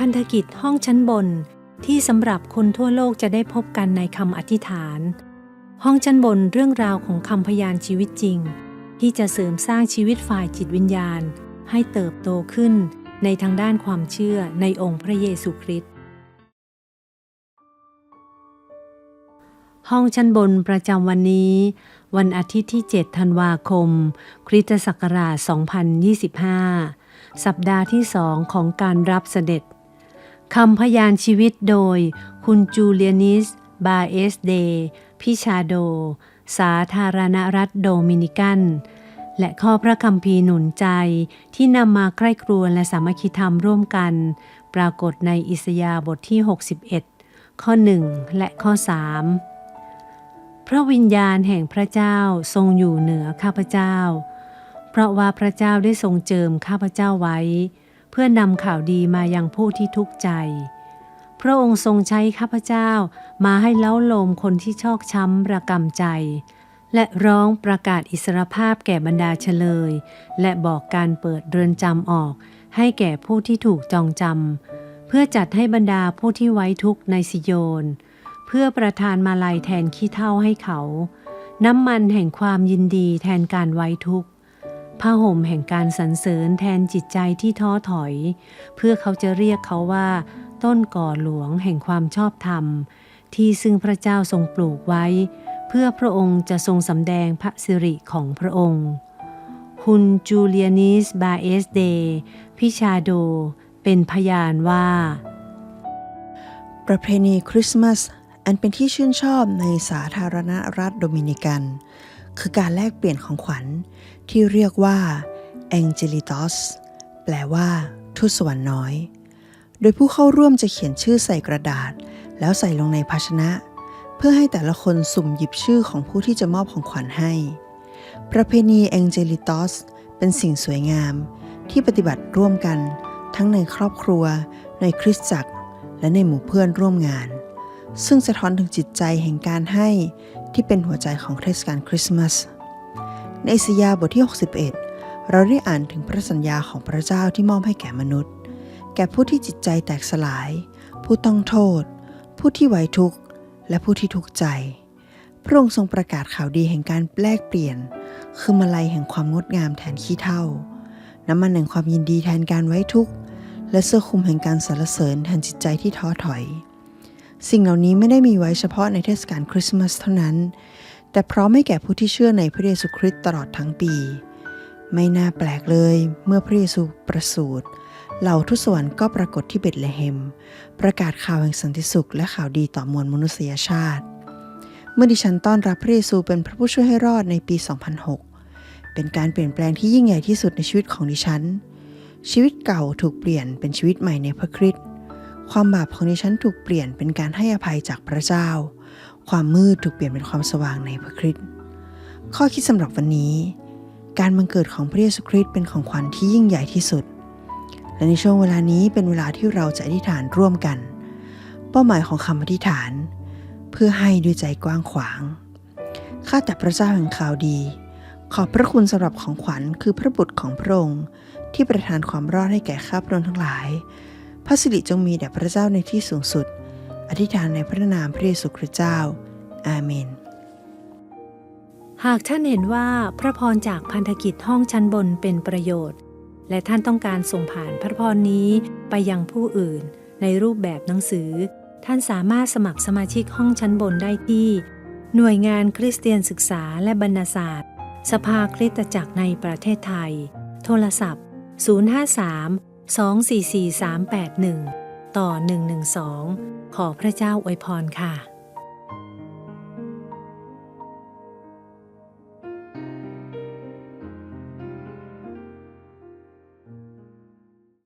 พันธกิจห้องชั้นบนที่สำหรับคนทั่วโลกจะได้พบกันในคำอธิษฐาน ห้องชั้นบนเรื่องราวของคำพยานชีวิตจริง ที่จะเสริมสร้างชีวิตฝ่ายจิตวิญญาณ ให้เติบโตขึ้นในทางด้านความเชื่อในองค์พระเยซูคริสต์ห้องชั้นบนประจำวันนี้ วันอาทิตย์ที่ 7 ธันวาคม คริสตศักราช 2025 สัปดาห์ที่สองของการรับเสด็จ คำพยานชีวิตโดย คุณจูเลียนิส บาเอสเด พิชาโด สาธารณรัฐโดมินิกัน และข้อพระคำพีหนุนใจที่นำมาใคร่ครวญและสามัคคีธรรมร่วมกัน ปรากฏในอิสยาห์บทที่ 61 ข้อ 1 และข้อ 3 พระวิญญาณแห่งพระเจ้าทรงอยู่เหนือข้าพเจ้า เพราะว่าพระเจ้าได้ทรงเจิมข้าพเจ้าไว้ พื่อนำข่าวดีมายังผู้ที่ทุกข์ใจ พระองค์ทรงใช้ข้าพเจ้ามาให้เล้าโลมคนที่ชอกช้ำระกำใจ และร้องประกาศอิสรภาพแก่บรรดาเฉลย และบอกการเปิดเรือนจำออก ให้แก่ผู้ที่ถูกจองจำเพื่อจัดให้บรรดาผู้ที่ไว้ทุกข์ในสิโยน เพื่อประทานมาลัยแทนขี้เท่าให้เขา น้ำมันแห่งความยินดีแทนการไว้ทุกข์ ผ้าห่มแห่งการสรรเสริญแทนจิตใจที่ท้อถอย เพื่อเขาจะเรียกเขาว่า ต้นก่อหลวงแห่งความชอบธรรม ที่ซึ่งพระเจ้าทรงปลูกไว้ เพื่อพระองค์จะทรงสำแดงพระสิริของพระองค์ คุณจูเลียนิสบาเอสเดพิชาโด เป็นพยานว่า ประเพณีคริสต์มาสอันเป็นที่ชื่นชอบในสาธารณรัฐโดมินิกัน คือการแลกเปลี่ยนของขวัญที่เรียกว่า Angelitos แปลว่า ทูตสวรรค์น้อย โดยผู้เข้าร่วมจะเขียนชื่อใส่กระดาษ แล้วใส่ลงในภาชนะ เพื่อให้แต่ละคนสุ่มหยิบชื่อของผู้ที่จะมอบของขวัญให้ ประเพณี Angelitos เป็นสิ่งสวยงามที่ปฏิบัติร่วมกันทั้งในครอบครัว ในคริสตจักร และในหมู่เพื่อนร่วมงาน ซึ่งสะท้อนถึงจิตใจแห่งการให้ ที่เป็นหัวใจของเทศกาลคริสต์มาส ในอิสยาห์บทที่ 61 เราได้อ่านถึงพระสัญญาของพระเจ้าที่มอบให้แก่มนุษย์ แก่ผู้ที่จิตใจแตกสลาย ผู้ต้องโทษ ผู้ที่ไว้ทุกข์ และผู้ที่ทุกข์ใจ พระองค์ทรงประกาศข่าวดีแห่งการแปลกเปลี่ยน คือมาลัยแห่งความงดงามแทนขี้เท่า น้ำมันแห่งความยินดีแทนการไว้ทุกข์ และเสื้อคลุมแห่งการสรรเสริญแทนจิตใจที่ท้อถอย สิ่งเหล่านี้ไม่ได้มีไว้เฉพาะในเทศกาลคริสต์มาสเท่านั้น แต่พร้อมให้แก่ผู้ที่เชื่อในพระเยซูคริสต์ตลอดทั้งปี ไม่น่าแปลกเลยเมื่อพระเยซูประสูติเหล่าทูตสวรรค์ก็ปรากฏที่เบตเลเฮม ประกาศข่าวแห่งสันติสุขและข่าวดีต่อมวลมนุษยชาติ เมื่อดิฉันต้อนรับพระเยซูเป็นพระผู้ช่วยให้รอดในปี 2006 เป็นการเปลี่ยนแปลงที่ยิ่งใหญ่ที่สุดในชีวิตของดิฉัน ชีวิตเก่าถูกเปลี่ยนเป็นชีวิตใหม่ในพระคริสต์ ความบาปของดิฉันถูกเปลี่ยนเป็นการให้อภัยจากพระเจ้า ความมืดถูกเปลี่ยนเป็นความสว่างในพระคริสต์ข้อคิดสำหรับวันนี้ การบังเกิดของพระเยซูคริสต์เป็นของขวัญที่ยิ่งใหญ่ที่สุด และในช่วงเวลานี้เป็นเวลาที่เราจะอธิษฐานร่วมกัน เป้าหมายของคำอธิษฐาน เพื่อให้ด้วยใจกว้างขวาง ข้าแต่พระเจ้าแห่งข่าวดี ขอบพระคุณสำหรับของขวัญคือพระบุตรของพระองค์ที่ประทานความรอดให้แก่ข้าพระองค์ทั้งหลาย พระสิริจงมีแด่พระเจ้าในที่สูงสุด อธิษฐานในพระนามพระเยซูคริสต์เจ้า อาเมน หากท่านเห็นว่าพระพรจากพันธกิจห้องชั้นบนเป็นประโยชน์ และท่านต้องการส่งผ่านพระพรนี้ไปยังผู้อื่น ในรูปแบบหนังสือ ท่านสามารถสมัครสมาชิกห้องชั้นบนได้ที่ หน่วยงานคริสเตียนศึกษาและบรรณศาสตร์ สภาคริสตจักรในประเทศไทย โทรศัพท์ 053 244 381 ต่อ 112 ขอพระเจ้าอวยพรค่ะ